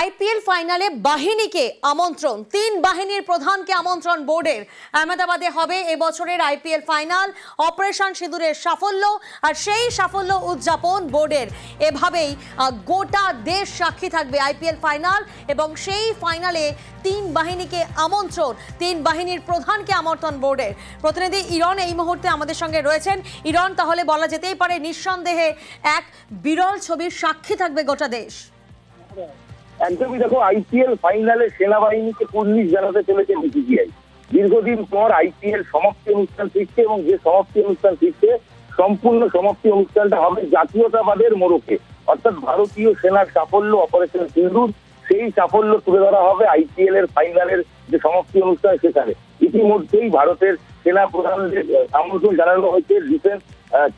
IPL ফাইনালে বাহিনীকে আমন্ত্রণ। তিন বাহিনীর প্রধানকে আমন্ত্রণ বোর্ডের। আহমেদাবাদে হবে এবছরের আইপিএল ফাইনাল। অপারেশন সিঁদুরের সাফল্য আর সেই সাফল্য উদযাপন বোর্ডের। এভাবেই গোটা দেশ সাক্ষী থাকবে আইপিএল ফাইনাল এবং সেই ফাইনালে তিন বাহিনীকে আমন্ত্রণ, তিন বাহিনীর প্রধানকে আমন্ত্রণ বোর্ডের। প্রতিনিধি ইরন এই মুহূর্তে আমাদের সঙ্গে রয়েছেন। ইরন, তাহলে বলা যেতেই পারে, নিঃসন্দেহে এক বিরল ছবির সাক্ষী থাকবে গোটা দেশ। একদমই দেখো আইপিএল ফাইনালে সেনাবাহিনীকে কুর্নিশ জানাতে চলেছে বিসিসিআই দীর্ঘদিন পর আইপিএল সমাপ্তি অনুষ্ঠান ফিরছে এবং যে সমাপ্তি অনুষ্ঠান ফিরছে, সম্পূর্ণ সমাপ্তি অনুষ্ঠানটা হবে জাতীয়তাবাদের মোড়কে। অর্থাৎ ভারতীয় সেনার সাফল্য অপারেশন সিন্দুর, সেই সাফল্য তুলে ধরা হবে আইপিএল এর ফাইনালের যে সমাপ্তি অনুষ্ঠান সেখানে। ইতিমধ্যেই ভারতের সেনা প্রধানদের আমন্ত্রণ জানানো হয়েছে defence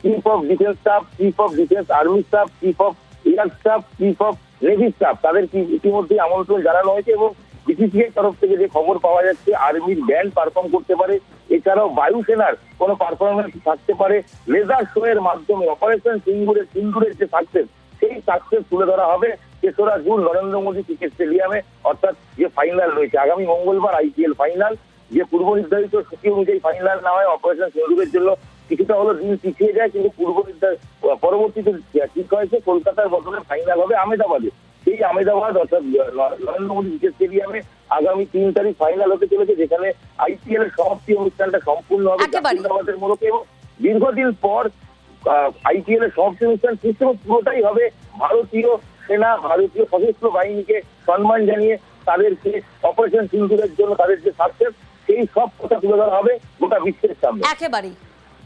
chief of defence staff chief of defence army staff chief of air staff chief of navy staff তাদের ইতিমধ্যে আমন্ত্রণ জানানো হয়েছে এবং বিসিসিআই তরফ থেকে যে খবর পাওয়া যাচ্ছে, আর্মির ব্যান্ড পারফর্ম করতে পারে, এছাড়াও বায়ুসেনার কোনো পারফরমেন্স থাকতে পারে, লেজার শো এর মাধ্যমে অপারেশন সিঙ্গুরের সিঙ্গুরের যে সাকসেস সেই সাকসেস তুলে ধরা হবে তেসরা জুন নরেন্দ্র মোদী ক্রিকেট স্টেডিয়ামে, অর্থাৎ যে ফাইনাল রয়েছে। আগামী মঙ্গলবার আইপিএল ফাইনাল যে পূর্ব নির্ধারিত সূচি অনুযায়ী ফাইনাল না হয়, অপারেশন সিঙ্গুরের জন্য কিছুটা হলো দিন পিছিয়ে যায়, কিন্তু পূর্ব ঠিক হয়েছে কলকাতার বদলে ফাইনাল হবে আহমেদাবাদে। সেই আহমেদাবাদ অর্থাৎ নরেন্দ্র মোদী ক্রিকেট স্টেডিয়ামে আগামী তিন তারিখ ফাইনাল হতে চলেছে যেখানে আইপিএল এর সমাপ্তি অনুষ্ঠানটা সম্পূর্ণ হবে। জাতীয়তাবাদের মোড়কে এবং দীর্ঘদিন পর আইপিএল এর সমাপ্তি অনুষ্ঠান এবং পুরোটাই হবে ভারতীয় সেনা ভারতীয় সশস্ত্র বাহিনীকে সম্মান জানিয়ে তাদেরকে অপারেশন সিন্দুরের জন্য তাদের যে সাকসেস সেই সব কথা তুলে ধরা হবে গোটা বিশ্বের সামনে। একেবারেই।